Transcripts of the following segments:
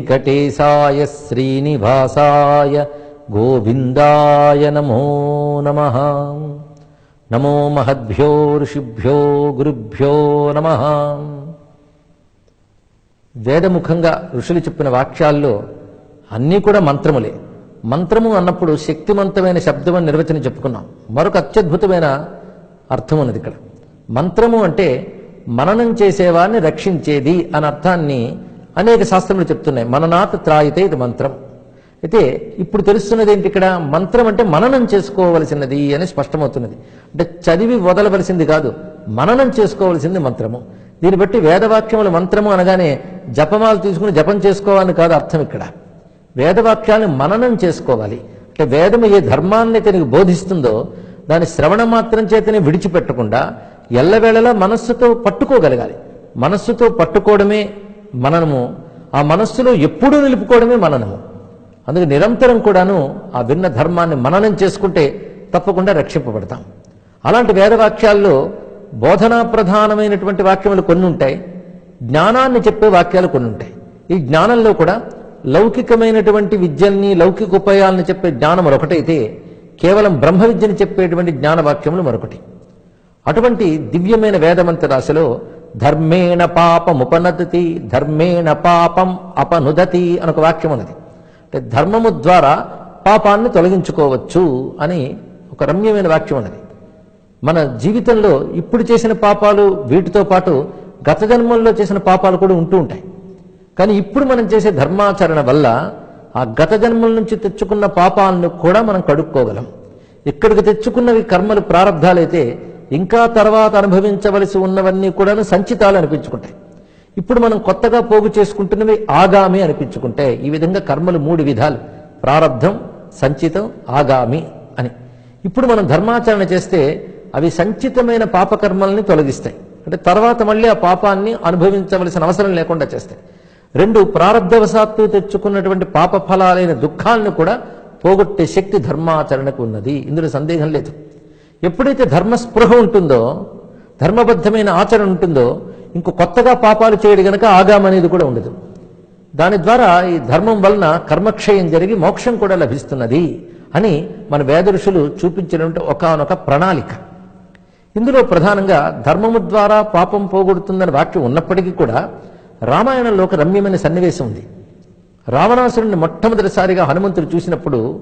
వెంకటేశాయ శ్రీనివాసాయ గోవిందాయ నమో నమ నమో మహద్భ్యో ఋషిభ్యో గురుభ్యో నమ వేదముఖంగా ఋషులు చెప్పిన వాక్యాల్లో అన్నీ కూడా మంత్రములే. మంత్రము అన్నప్పుడు శక్తివంతమైన శబ్దం అని నిర్వచనం చెప్పుకున్నాం. మరొక అత్యద్భుతమైన అర్థం ఉన్నది ఇక్కడ. మంత్రము అంటే మననం చేసేవాన్ని రక్షించేది అనే అర్థాన్ని అనేక శాస్త్రములు చెప్తున్నాయి. మననాథ త్రాయితే ఇది మంత్రం. అయితే ఇప్పుడు తెలుస్తున్నది ఏంటి ఇక్కడ? మంత్రం అంటే మననం చేసుకోవలసినది అని స్పష్టమవుతున్నది. అంటే చదివి వదలవలసింది కాదు మననం చేసుకోవలసింది మంత్రము. దీన్ని బట్టి వేదవాక్యముల మంత్రము అనగానే జపమాలు తీసుకుని జపం చేసుకోవాలని కాదు అర్థం ఇక్కడ. వేదవాక్యాలను మననం చేసుకోవాలి. అంటే వేదము ఏ ధర్మాన్ని తనకి బోధిస్తుందో దాని శ్రవణ మాత్రం చేతనే విడిచిపెట్టకుండా ఎల్లవేళలా మనస్సుతో పట్టుకోగలగాలి. మనస్సుతో పట్టుకోవడమే మననము. ఆ మనస్సులో ఎప్పుడూ నిలుపుకోవడమే మననము. అందుకే నిరంతరం కూడాను ఆ విన్న ధర్మాన్ని మననం చేసుకుంటే తప్పకుండా రక్షింపబడతాం. అలాంటి వేదవాక్యాల్లో బోధనా ప్రధానమైనటువంటి వాక్యములు కొన్ని ఉంటాయి. జ్ఞానాన్ని చెప్పే వాక్యాలు కొన్ని ఉంటాయి. ఈ జ్ఞానంలో కూడా లౌకికమైనటువంటి విద్యల్ని లౌకిక ఉపాయాలను చెప్పే జ్ఞానం మరొకటైతే కేవలం బ్రహ్మ విద్యని చెప్పేటువంటి జ్ఞానవాక్యములు మరొకటి. అటువంటి దివ్యమైన వేదమంత రాశిలో ధర్మేణ పాపముపనదతి ధర్మేణ పాపం అపనుదతి అని ఒక వాక్యం ఉన్నది. అంటే ధర్మము ద్వారా పాపాన్ని తొలగించుకోవచ్చు అని ఒక రమ్యమైన వాక్యం ఉన్నది. మన జీవితంలో ఇప్పుడు చేసిన పాపాలు వీటితో పాటు గత జన్మల్లో చేసిన పాపాలు కూడా ఉంటూ ఉంటాయి. కానీ ఇప్పుడు మనం చేసే ధర్మాచరణ వల్ల ఆ గత జన్మల నుంచి తెచ్చుకున్న పాపాలను కూడా మనం కడుక్కోగలం. ఇక్కడికి తెచ్చుకున్నవి కర్మలు ప్రారంధాలైతే ఇంకా తర్వాత అనుభవించవలసి ఉన్నవన్నీ కూడాను సంచితాలు అనిపించుకుంటాయి. ఇప్పుడు మనం కొత్తగా పోగు చేసుకుంటున్నవి ఆగామి అనిపించుకుంటే ఈ విధంగా కర్మలు మూడు విధాలు. ప్రారంధం సంచితం ఆగామి అని. ఇప్పుడు మనం ధర్మాచరణ చేస్తే అవి సంచితమైన పాపకర్మల్ని తొలగిస్తాయి. అంటే తర్వాత మళ్ళీ ఆ పాపాన్ని అనుభవించవలసిన అవసరం లేకుండా చేస్తాయి. రెండు ప్రారంధవశాత్తు తెచ్చుకున్నటువంటి పాప ఫలాలైన దుఃఖాలను కూడా పోగొట్టే శక్తి ధర్మాచరణకు ఉన్నది. ఇందులో సందేహం లేదు. ఎప్పుడైతే ధర్మస్పృహ ఉంటుందో ధర్మబద్ధమైన ఆచరణ ఉంటుందో ఇంకో కొత్తగా పాపాలు చేయడు గనక ఆగామనేది అనేది కూడా ఉండదు. దాని ద్వారా ఈ ధర్మం వలన కర్మక్షయం జరిగి మోక్షం కూడా లభిస్తున్నది అని మన వేద ఋషులు చూపించినటువంటి ఒకనొక ప్రణాళిక. ఇందులో ప్రధానంగా ధర్మము ద్వారా పాపం పోగొడుతుందని వాక్యం ఉన్నప్పటికీ కూడా రామాయణంలో ఒక రమ్యమైన సన్నివేశం ఉంది. రావణాసురుణ్ణి మొట్టమొదటిసారిగా హనుమంతుడు చూసినప్పుడు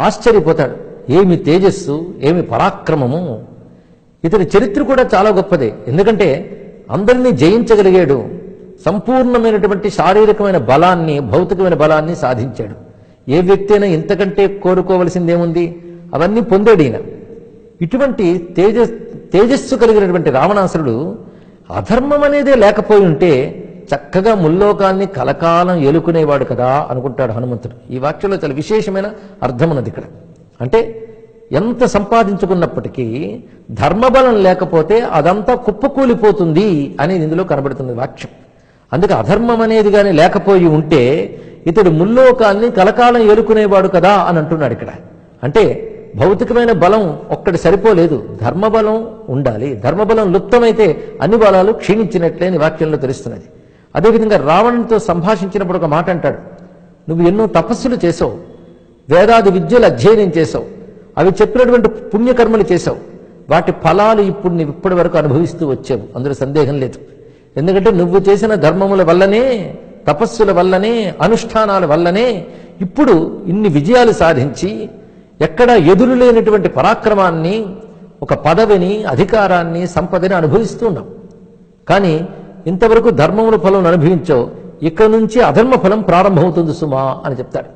ఆశ్చర్యపోతాడు. ఏమి తేజస్సు ఏమి పరాక్రమము? ఇతని చరిత్ర కూడా చాలా గొప్పదే. ఎందుకంటే అందరినీ జయించగలిగాడు. సంపూర్ణమైనటువంటి శారీరకమైన బలాన్ని భౌతికమైన బలాన్ని సాధించాడు. ఏ వ్యక్తి అయినా ఇంతకంటే కోరుకోవలసిందేముంది? అవన్నీ పొందాడు ఈయన. ఇటువంటి తేజ తేజస్సు కలిగినటువంటి రావణాసురుడు అధర్మం అనేదే లేకపోయి ఉంటే చక్కగా ముల్లోకాన్ని కలకాలం ఎలుకునేవాడు కదా అనుకుంటాడు హనుమంతుడు. ఈ వాక్యంలో చాలా విశేషమైన అర్థం ఉన్నది ఇక్కడ. అంటే ఎంత సంపాదించుకున్నప్పటికీ ధర్మబలం లేకపోతే అదంతా కుప్పకూలిపోతుంది అనేది ఇందులో కనబడుతుంది వాక్యం. అందుకే అధర్మం అనేది కానీ లేకపోయి ఉంటే ఇతడు ముల్లోకాల్ని కలకాలం ఏలుకునేవాడు కదా అని అంటున్నాడు ఇక్కడ. అంటే భౌతికమైన బలం ఒక్కటి సరిపోలేదు ధర్మబలం ఉండాలి. ధర్మబలం లుప్తమైతే అన్ని బలాలు క్షీణించినట్లే అని వాక్యంలో తెలుస్తున్నది. అదేవిధంగా రావణునితో సంభాషించినప్పుడు ఒక మాట అంటాడు నువ్వు ఎన్నో తపస్సులు చేసావు వేదాది విద్యలు అధ్యయనం చేసావు అవి చెప్పినటువంటి పుణ్యకర్మలు చేశావు. వాటి ఫలాలు ఇప్పుడు నువ్వు ఇప్పటి వరకు అనుభవిస్తూ వచ్చావు. అందులో సందేహం లేదు. ఎందుకంటే నువ్వు చేసిన ధర్మముల వల్లనే తపస్సుల వల్లనే అనుష్ఠానాల వల్లనే ఇప్పుడు ఇన్ని విజయాలు సాధించి ఎక్కడ ఎదురు లేనటువంటి పరాక్రమాన్ని ఒక పదవిని అధికారాన్ని సంపదని అనుభవిస్తూ ఉన్నాం కానీ ఇంతవరకు ధర్మముల ఫలం అనుభవించావు. ఇక్కడ నుంచి అధర్మ ఫలం ప్రారంభమవుతుంది సుమా అని చెప్తాడు.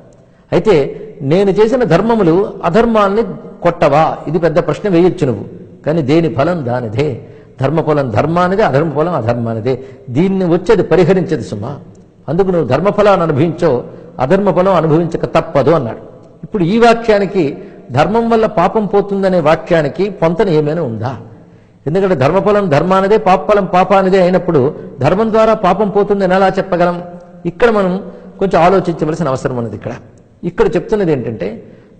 అయితే నేను చేసిన ధర్మములు అధర్మాన్ని కొట్టవా? ఇది పెద్ద ప్రశ్న వేయొచ్చు నువ్వు. కానీ దేని ఫలం దానిదే. ధర్మఫలం ధర్మానిదే అధర్మఫలం అధర్మానిదే. దీన్ని వచ్చేది పరిహరించదు సుమా. అందుకు నువ్వు ధర్మఫలాన్ని అనుభవించో అధర్మఫలం అనుభవించక తప్పదు అన్నాడు. ఇప్పుడు ఈ వాక్యానికి ధర్మం వల్ల పాపం పోతుందనే వాక్యానికి పొంతన ఏమైనా ఉందా? ఎందుకంటే ధర్మఫలం ధర్మానిదే పాపఫలం పాపానిదే అయినప్పుడు ధర్మం ద్వారా పాపం పోతుందని ఎలా చెప్పగలం? ఇక్కడ మనం కొంచెం ఆలోచించవలసిన అవసరం ఉన్నది ఇక్కడ. ఇక్కడ చెప్తున్నది ఏంటంటే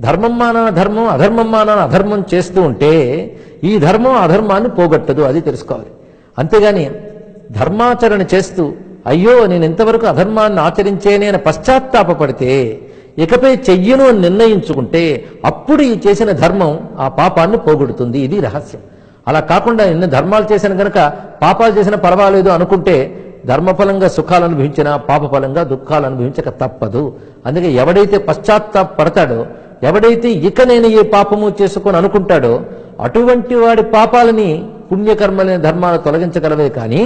ధర్మం మానాన ధర్మం అధర్మం మానాన అధర్మం చేస్తూ ఉంటే ఈ ధర్మం అధర్మాన్ని పోగొట్టదు అది తెలుసుకోవాలి. అంతేగాని ధర్మాచరణ చేస్తూ అయ్యో నేను ఇంతవరకు అధర్మాన్ని ఆచరించేనే అని పశ్చాత్తాపడితే ఇకపై చెయ్యను అని నిర్ణయించుకుంటే అప్పుడు ఈ చేసిన ధర్మం ఆ పాపాన్ని పోగొడుతుంది ఇది రహస్యం. అలా కాకుండా ఎన్ని ధర్మాలు చేసిన కనుక పాపాలు చేసిన పర్వాలేదు అనుకుంటే ధర్మఫలంగా సుఖాలు అనుభవించినా పాపఫలంగా దుఃఖాలు అనుభవించక తప్పదు. అందుకే ఎవడైతే పశ్చాత్తాపడతాడో ఎవడైతే ఇక నేను ఏ పాపము చేసుకొని అనుకుంటాడో అటువంటి వాడి పాపాలని పుణ్యకర్మలైన ధర్మాలు తొలగించగలవే కానీ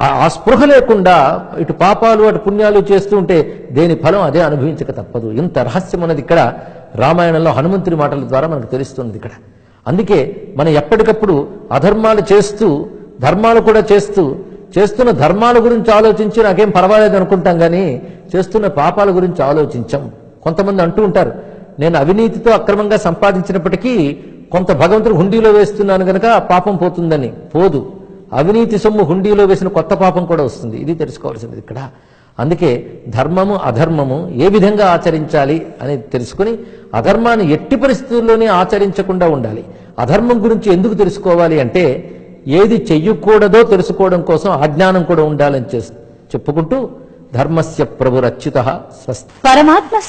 ఆ- ఆ స్పృహ లేకుండా ఇటు పాపాలు అటు పుణ్యాలు చేస్తూ ఉంటే దేని ఫలం అదే అనుభవించక తప్పదు. ఇంత రహస్యం అన్నది ఇక్కడ రామాయణంలో హనుమంతుడి మాటల ద్వారా మనకు తెలుస్తుంది ఇక్కడ. అందుకే మనం ఎప్పటికప్పుడు అధర్మాలు చేస్తూ ధర్మాలు కూడా చేస్తూ చేస్తున్న ధర్మాల గురించి ఆలోచించి నాకేం పర్వాలేదు అనుకుంటాం కానీ చేస్తున్న పాపాల గురించి ఆలోచించం. కొంతమంది అంటూ ఉంటారు నేను అవినీతితో అక్రమంగా సంపాదించినప్పటికీ కొంత భగవంతుడు హుండీలో వేస్తున్నాను గనక పాపం పోతుందని. పోదు. అవినీతి సొమ్ము హుండీలో వేసిన కొత్త పాపం కూడా వస్తుంది. ఇది తెలుసుకోవాల్సింది ఇక్కడ. అందుకే ధర్మము అధర్మము ఏ విధంగా ఆచరించాలి అనేది తెలుసుకుని అధర్మాన్ని ఎట్టి పరిస్థితుల్లోనే ఆచరించకుండా ఉండాలి. అధర్మం గురించి ఎందుకు తెలుసుకోవాలి అంటే ఏది చెయ్యకూడదో తెలుసుకోవడం కోసం అజ్ఞానం కూడా ఉండాలని చెప్పుకుంటూ ధర్మస్య ప్రభురచ్యుత స్వస్తి. పరమాత్మ